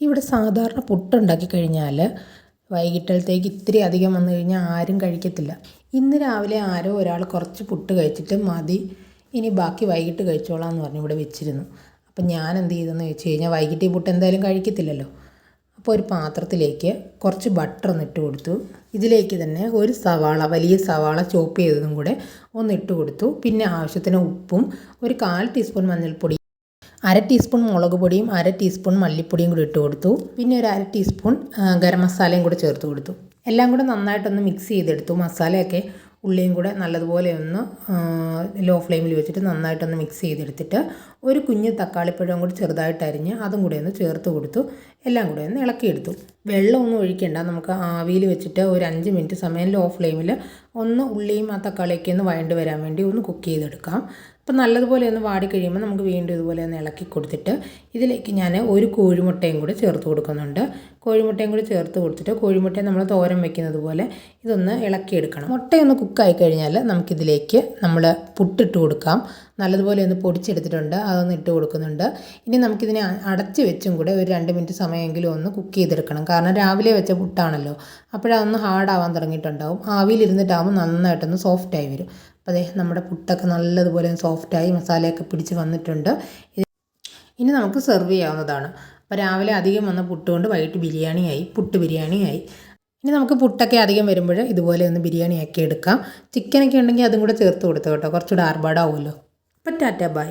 ഇവിടെ സാധാരണ പുട്ടുണ്ടാക്കി കഴിഞ്ഞാൽ വൈകിട്ടത്തേക്ക് ഇത്തിരി അധികം വന്നു കഴിഞ്ഞാൽ ആരും കഴിക്കത്തില്ല. ഇന്ന് രാവിലെ ആരോ ഒരാൾ കുറച്ച് പുട്ട് കഴിച്ചിട്ട് മതി ഇനി ബാക്കി വൈകിട്ട് കഴിച്ചോളാം എന്ന് പറഞ്ഞ് ഇവിടെ വെച്ചിരുന്നു. അപ്പം ഞാൻ എന്ത് ചെയ്തെന്ന് വെച്ച് കഴിഞ്ഞാൽ വൈകിട്ട് ഈ പുട്ട് എന്തായാലും കഴിക്കത്തില്ലല്ലോ. അപ്പോൾ ഒരു പാത്രത്തിലേക്ക് കുറച്ച് ബട്ടർ ഒന്ന് ഇട്ട് കൊടുത്തു. ഇതിലേക്ക് തന്നെ ഒരു സവാള വലിയ സവാള ചോപ്പ് ചെയ്തതും കൂടെ ഒന്ന് ഇട്ട് കൊടുത്തു. പിന്നെ ആവശ്യത്തിന് ഉപ്പും ഒരു കാൽ ടീസ്പൂൺ മഞ്ഞൾപ്പൊടി അര ടീസ്പൂൺ മുളക് പൊടിയും അര ടീസ്പൂൺ മല്ലിപ്പൊടിയും കൂടി ഇട്ട് കൊടുത്തു. പിന്നെ ഒരു അര ടീസ്പൂൺ ഗരം മസാലയും കൂടി ചേർത്ത് കൊടുത്തു. എല്ലാം കൂടെ നന്നായിട്ടൊന്ന് മിക്സ് ചെയ്തെടുത്തു. മസാലയൊക്കെ ഉള്ളിയും കൂടെ നല്ലതുപോലെ ഒന്ന് ലോ ഫ്ലെയിമിൽ വെച്ചിട്ട് നന്നായിട്ടൊന്ന് മിക്സ് ചെയ്തെടുത്തിട്ട് ഒരു കുഞ്ഞ് തക്കാളിപ്പഴവും കൂടി ചെറുതായിട്ട് അരിഞ്ഞ് അതും കൂടെ ഒന്ന് ചേർത്ത് കൊടുത്തു. എല്ലാം കൂടെ ഒന്ന് ഇളക്കിയെടുത്തു. വെള്ളമൊന്നും ഒഴിക്കേണ്ട. നമുക്ക് ആവിയിൽ വെച്ചിട്ട് ഒരു അഞ്ച് മിനിറ്റ് സമയം ലോ ഫ്ലെയിമിൽ ഒന്ന് ഉള്ളിയും ആ തക്കാളിയൊക്കെ ഒന്ന് വഴണ്ട് വരാൻ വേണ്ടി ഒന്ന് കുക്ക് ചെയ്തെടുക്കാം. അപ്പം നല്ലതുപോലെ ഒന്ന് വാടി കഴിയുമ്പോൾ നമുക്ക് വീണ്ടും ഇതുപോലെ ഒന്ന് ഇളക്കി കൊടുത്തിട്ട് ഇതിലേക്ക് ഞാൻ ഒരു കോഴിമുട്ടയും കൂടി ചേർത്ത് കൊടുക്കുന്നുണ്ട്. കോഴിമുട്ടയും കൂടി ചേർത്ത് കൊടുത്തിട്ട് കോഴിമുട്ടയും നമ്മൾ തോരൻ വെക്കുന്നത് പോലെ ഇതൊന്ന് ഇളക്കിയെടുക്കണം. മുട്ടയൊന്ന് കുക്കായി കഴിഞ്ഞാൽ നമുക്കിതിലേക്ക് നമ്മൾ പുട്ടിട്ട് കൊടുക്കാം. നല്ലതുപോലെ ഒന്ന് പൊടിച്ചെടുത്തിട്ടുണ്ട്. അതൊന്ന് ഇട്ട് കൊടുക്കുന്നുണ്ട്. ഇനി നമുക്കിതിനെ അടച്ച് വെച്ചും കൂടെ ഒരു രണ്ട് മിനിറ്റ് സമയമെങ്കിലും ഒന്ന് കുക്ക് ചെയ്തെടുക്കണം. കാരണം രാവിലെ വെച്ച പുട്ടാണല്ലോ. അപ്പോഴതൊന്ന് ഹാർഡാവാൻ തുടങ്ങിയിട്ടുണ്ടാവും. ആവിയിലിരുന്നിട്ടാകുമ്പോൾ നന്നായിട്ടൊന്ന് സോഫ്റ്റായി വരും. അപ്പോൾ അതെ നമ്മുടെ പുട്ടൊക്കെ നല്ലതുപോലെ സോഫ്റ്റായി മസാലയൊക്കെ പിടിച്ച് വന്നിട്ടുണ്ട്. ഇനി നമുക്ക് സെർവ് ചെയ്യാവുന്നതാണ്. അപ്പോൾ രാവിലെ അധികം വന്ന പുട്ട് കൊണ്ട് വൈകിട്ട് ബിരിയാണിയായി പുട്ട് ബിരിയാണിയായി. ഇനി നമുക്ക് പുട്ടൊക്കെ അധികം വരുമ്പോൾ ഇതുപോലെ ഒന്ന് ബിരിയാണി ആക്കി എടുക്കാം. ചിക്കനൊക്കെ ഉണ്ടെങ്കിൽ അതും കൂടെ ചേർത്ത് കൊടുത്തു കേട്ടോ. കുറച്ചുകൂടെ ആർഭാടാവുമല്ലോ. ടാറ്റ ബൈ